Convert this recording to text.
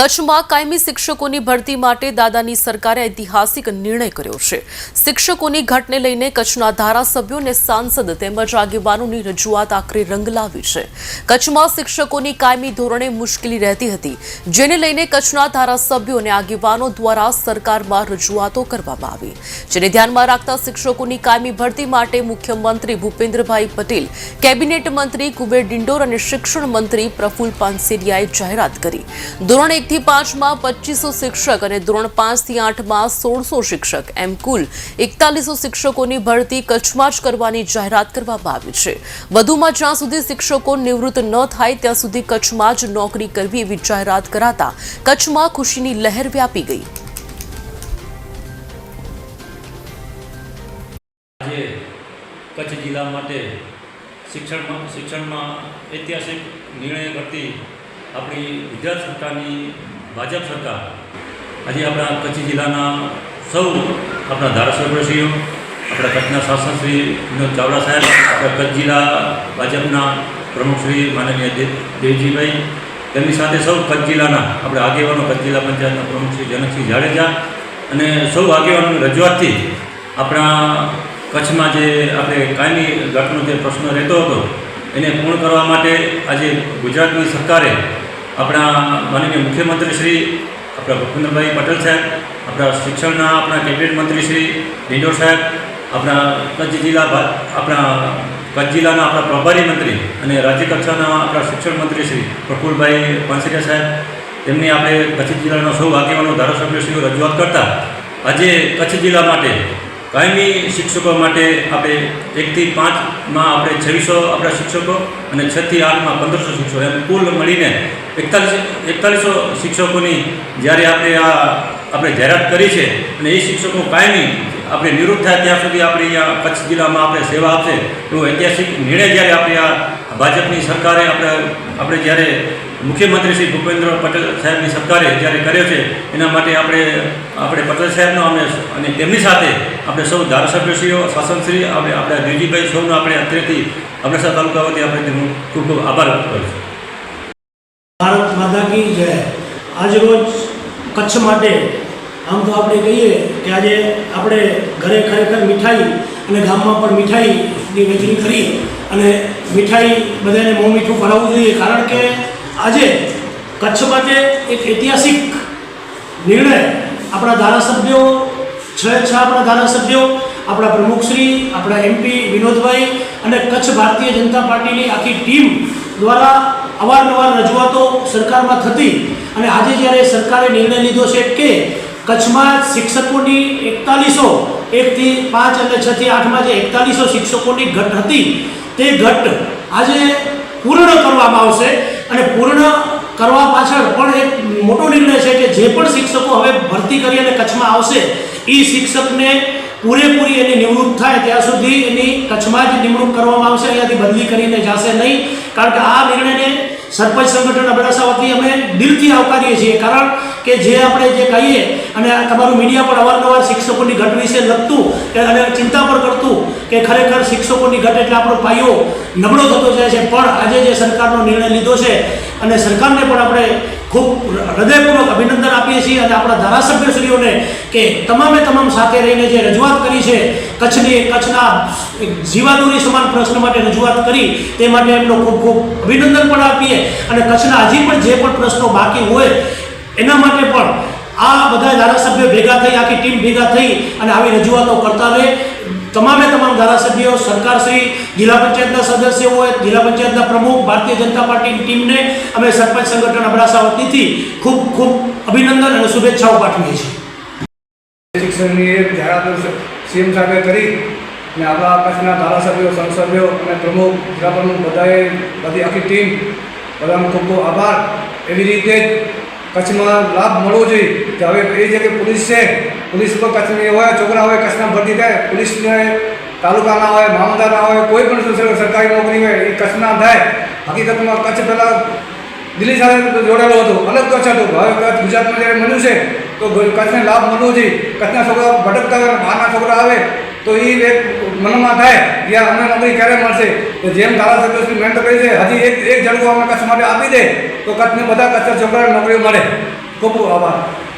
કચ્છમાં કાયમી શિક્ષકોની ભરતી માટે દાદાની સરકારે ઐતિહાસિક નિર્ણય કર્યો છે. શિક્ષકોની ઘટને લઈને કચ્છના ધારાસભ્યો અને સાંસદ તેમજ આગેવાનોની રજૂઆત આખરે રંગ લાવી છે. કચ્છમાં શિક્ષકોની કાયમી ધોરણે મુશ્કેલી રહેતી હતી, જેને લઈને કચ્છના ધારાસભ્યો અને આગેવાનો દ્વારા સરકારમાં રજૂઆતો કરવામાં આવી. જેને ધ્યાનમાં રાખતા શિક્ષકોની કાયમી ભરતી માટે મુખ્યમંત્રી ભૂપેન્દ્રભાઈ પટેલ, કેબિનેટ મંત્રી કુબેર ડિંડોર અને શિક્ષણ મંત્રી પ્રફુલ પાનસેરિયાએ જાહેરાત કરી. ધોરણ એકથી પાંચમાં પચીસો શિક્ષક અને ધોરણ પાંચથી આઠમાં સોળસો શિક્ષક. એમ કુલ એકતાલીસો શિક્ષકોની ભરતી કચ્છમાં જ કરવાની જાહેરાત કરવામાં આવી છે. વધુમાં જ્યાં સુધી શિક્ષકો નિવૃત્ત ન થાય, ત્યાં સુધી કચ્છમાં જ નોકરી કરવી એવી જાહેરાત કરાતા કચ્છમાં ખુશીની લહેર વ્યાપી ગઈ. કચ્છ જિલ્લા માટે શિક્ષણમાં શિક્ષણમાં ઐતિહાસિક નિર્ણય કરતી આપણી ગુજરાત સરકારની ભાજપ સરકાર, આજે આપણા કચ્છ જિલ્લાના સૌ આપણા ધારાસભ્યશ્રીઓ, આપણા કચ્છના શાસનશ્રી વિનોદ ચાવડા સાહેબ, આપણા કચ્છ જિલ્લા ભાજપના પ્રમુખશ્રી માનનીય દેવજીભાઈ, તેમની સાથે સૌ કચ્છ જિલ્લાના આપણે આગેવાનો, કચ્છ જિલ્લા પંચાયતના પ્રમુખ શ્રી જનકસિંહ જાડેજા અને સૌ આગેવાનોની રજૂઆતથી આપણા કચ્છમાં જે આપણે કાયમી ઘટનો જે પ્રશ્ન રહેતો હતો, એને પૂર્ણ કરવા માટે આજે ગુજરાતની સરકારે આપણા માનનીય મુખ્યમંત્રી શ્રી આપણા ભૂપેન્દ્રભાઈ પટેલ સાહેબ, આપણા શિક્ષણના આપણા કેબિનેટ મંત્રી શ્રી ડિંડોર સાહેબ, આપણા કચ્છ જિલ્લા આપણા કચ્છ જિલ્લાના આપણા પ્રભારી મંત્રી અને રાજ્ય કક્ષાના આપણા શિક્ષણ મંત્રી શ્રી પ્રફુલભાઈ પાનસરિયા સાહેબ, તેમની આપણે કચ્છ જિલ્લાના સૌ આગેવાનો ધારાસભ્યશ્રીઓ રજૂઆત કરતા આજે કચ્છ જિલ્લા માટે કાયમી શિક્ષકો માટે આપણે એકથી પાંચમાં આપણે છવ્વીસો આપણા શિક્ષકો અને છથી આઠમાં પંદરસો શિક્ષકો. એમ કુલ મળીને એકતાલીસ, એકતાલીસો શિક્ષકોની જ્યારે આપણે આ, આપણે જાહેરાત કરી છે અને એ શિક્ષકો કાયમી આપણે નિવૃત્ત થાય ત્યાં સુધી આપણે અહીંયા કચ્છ જિલ્લામાં આપણે સેવા આપશે. એવો ઐતિહાસિક નિર્ણય જ્યારે આપણે આ ભાજપની સરકારે આપણે આપણે જ્યારે મુખ્યમંત્રી શ્રી ભૂપેન્દ્ર પટેલ સાહેબની સરકારે જ્યારે કર્યો છે, એના માટે આપણે આપણે પટેલ સાહેબનો અમે અને તેમની સાથે આપણે સૌ ધારાસભ્યશ્રીઓ, શાસનશ્રી, આપણે, આપણા દિલજીભાઈ સૌનો આપણે અત્રેથી અબડાસા તાલુકા વતી આપણે તેમનો ખૂબ ખૂબ આભાર વ્યક્ત કરું છું. ભારત માતા કી જય. આજરોજ કચ્છ માટે આમ તો આપણે કહીએ કે આજે આપણે ઘરે ખરેખર મીઠાઈ અને ગામમાં પણ મીઠાઈની વહેંચણી કરી અને મીઠાઈ બધાને મોં મીઠું ભરાવવું જોઈએ. કારણ કે આજે કચ્છ માટે એક ઐતિહાસિક નિર્ણય આપણા ધારાસભ્યો, છ છ આપણા ધારાસભ્યો, આપણા પ્રમુખશ્રી, આપણા એમપી વિનોદભાઈ અને કચ્છ ભારતીય જનતા પાર્ટીની આખી ટીમ દ્વારા અવારનવાર રજૂઆતો સરકારમાં થતી અને આજે જ્યારે સરકારે નિર્ણય લીધો છે કે કચ્છમાં શિક્ષકોની એકતાલીસો એકથી પાંચ અને છથી આઠમાં જે એકતાલીસો શિક્ષકોની ઘટ હતી, તે ઘટ આજે પૂર્ણ કરવામાં આવશે. અને પૂર્ણ કરવા પાછળ પણ એક મોટો નિર્ણય છે કે જે પણ શિક્ષકો હવે ભરતી કરી અને કચ્છમાં આવશે, એ શિક્ષકને પૂરેપૂરી એની નિમણૂક થાય ત્યાં સુધી એની કચ્છમાં જ નિમણૂક કરવામાં આવશે, અહીંયાથી બદલી કરીને જશે નહીં. કારણ કે આ નિર્ણયને સરપંચ સંગઠન અબડાસા વતી અમે દિલથી આવકારીએ છીએ. કારણ કે જે આપણે જે કહીએ અને તમારું મીડિયા પણ અવારનવાર શિક્ષકોની ઘટ વિશે લખતું કે અને ચિંતા પણ કરતું કે ખરેખર શિક્ષકોની ઘટ એટલે આપણો પાયો નબળો થતો જાય છે. પણ આજે જે સરકારનો નિર્ણય લીધો છે અને સરકારને પણ આપણે ખૂબ હૃદયપૂર્વક અભિનંદન આપીએ છીએ અને આપણા ધારાસભ્યશ્રીઓને કે તમામે તમામ સાથે રહીને જે રજૂઆત કરી છે, કચ્છની કચ્છના જીવાદોરી સમાન પ્રશ્ન માટે રજૂઆત કરી તે માટે એમનો ખૂબ ખૂબ અભિનંદન પણ આપીએ અને કચ્છના હજી પણ જે પણ પ્રશ્નો બાકી હોય એના માટે પણ આ બધા ધારાસભ્યો ભેગા થઈ, આખી ટીમ ભેગા થઈ અને આવી રજૂઆતો કરતા રહે. તમામે તમામ ધારાસભ્યો, સરકારશ્રી, જિલ્લા પંચાયતના સદસ્યો હોય, જિલ્લા પંચાયતના પ્રમુખ, ભારતીય જનતા પાર્ટીની ટીમને અમે સરપંચ સંગઠન અબડાસા વતીથી ખૂબ ખૂબ અભિનંદન અને શુભેચ્છાઓ પાઠવીએ છીએ. શિક્ષણની એક જાહેરાત સીએમ સાહેબે કરી અને આપણા કચ્છના ધારાસભ્યો સંસદીઓ અને પ્રમુખ, જિલ્લા પ્રમુખ બધાએ બધી આખી ટીમ બધાનો ખૂબ ખૂબ આભાર. એવી રીતે કચ્છમાં લાભ મળવો જોઈએ. કે હવે એ જગ્યાએ પોલીસ છે, પોલીસ પર કચ્છની હોય છોકરા હોય, કચ્છના ભરતી થાય, પોલીસને તાલુકાના હોય મામલદારના હોય, કોઈ પણ સરકારી નોકરી હોય, એ કચ્છના થાય. હકીકતમાં કચ્છ પહેલાં દિલ્હી સાથે જોડાયેલો હતો, અલગ કચ્છ હતું. હવે ગુજરાતમાં જ્યારે મળ્યું છે, તો કચ્છને લાભ મળવો જોઈએ. કચ્છના છોકરા ભટકતા હોય, બહારના છોકરા આવે, તો એ એક મનમાં થાય, કે અમને નોકરી ક્યારે મળશે? તો જેમ ધારાસભ્ય મહેનત કરી છે, હજી એક એક ઝડકો અમને કચ્છ માટે આપી દે. તો કચ્છની બધા કચ્છ છોકરાને નોકરીઓ મળે. ખૂબ આભાર.